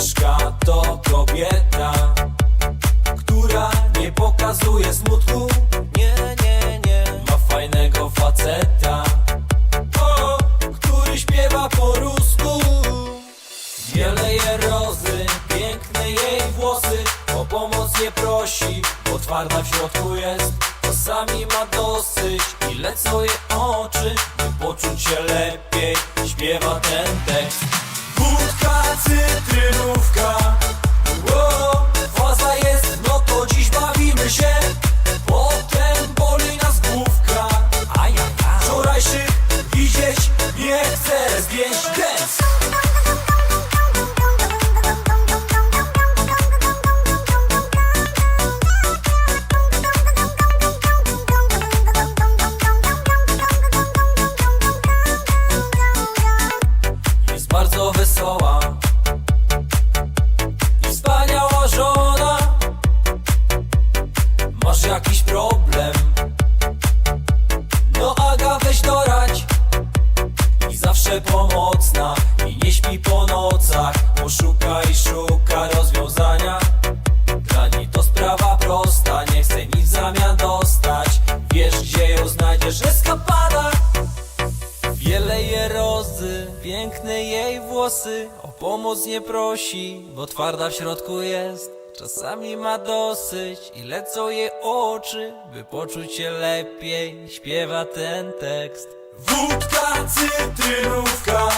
Agnieszka to kobieta, która nie pokazuje smutku. Nie, nie, nie. Ma fajnego faceta, o, który śpiewa po rusku. Wiele je rozy, piękne jej włosy O pomoc nie prosi, bo twarda w środku jest Czasami ma dosyć i lecą jej oczy By poczuć się lepiej, śpiewa ten tekst Wódka, cytrynówka Masz jakiś problem? No Aga weź dorać i zawsze pomocna i nie śpi po nocach, bo i szuka rozwiązania. Dla niej to sprawa prosta, nie chce nic w zamian dostać. Wiesz gdzie ją znajdziesz, eskapada. Wiele je rozy, piękne jej włosy O pomoc nie prosi, bo twarda w środku jest Czasami ma dosyć i lecą jej oczy By poczuć się lepiej, śpiewa ten tekst. Wódka, cytrynówka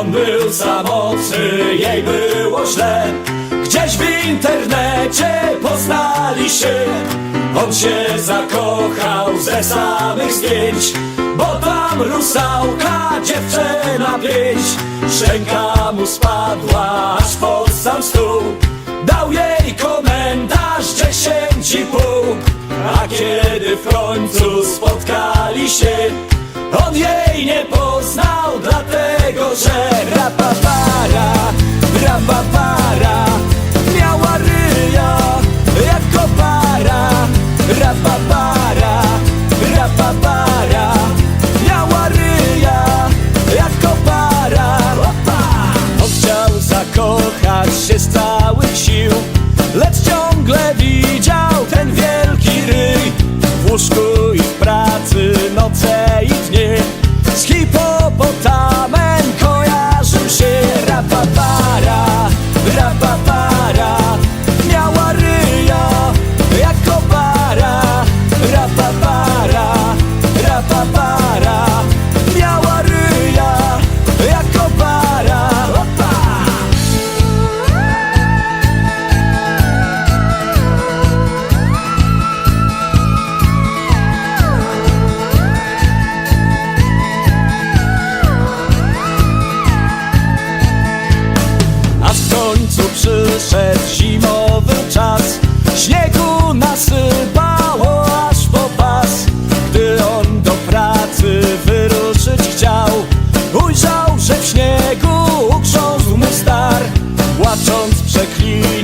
On był samotny, jej było źle. Gdzieś w internecie poznali się. On się zakochał ze samych zdjęć Bo tam rusałka, dziewczyna pięć. Szczęka mu spadła aż pod sam stół. Dał jej komentarz dziesięć i pół. A kiedy w końcu spotkali się on jej nie poznał, dlatego że rapapara, rapapara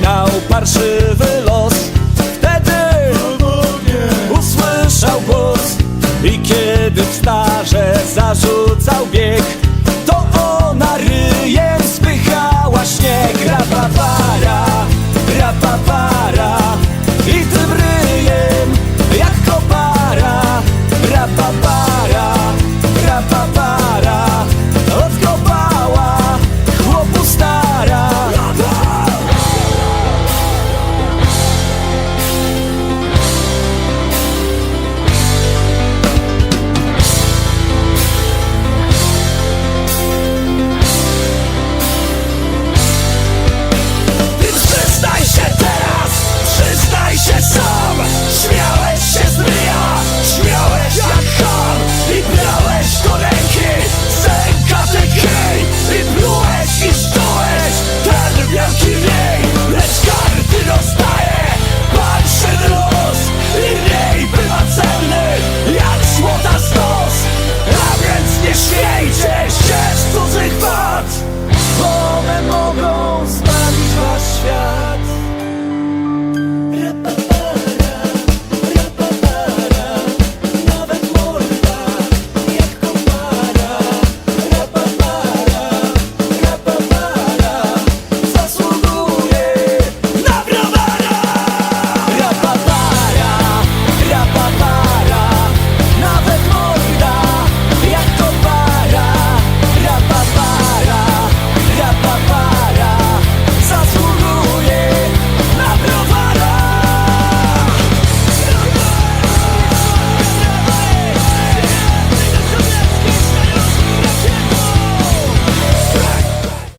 finał parszywy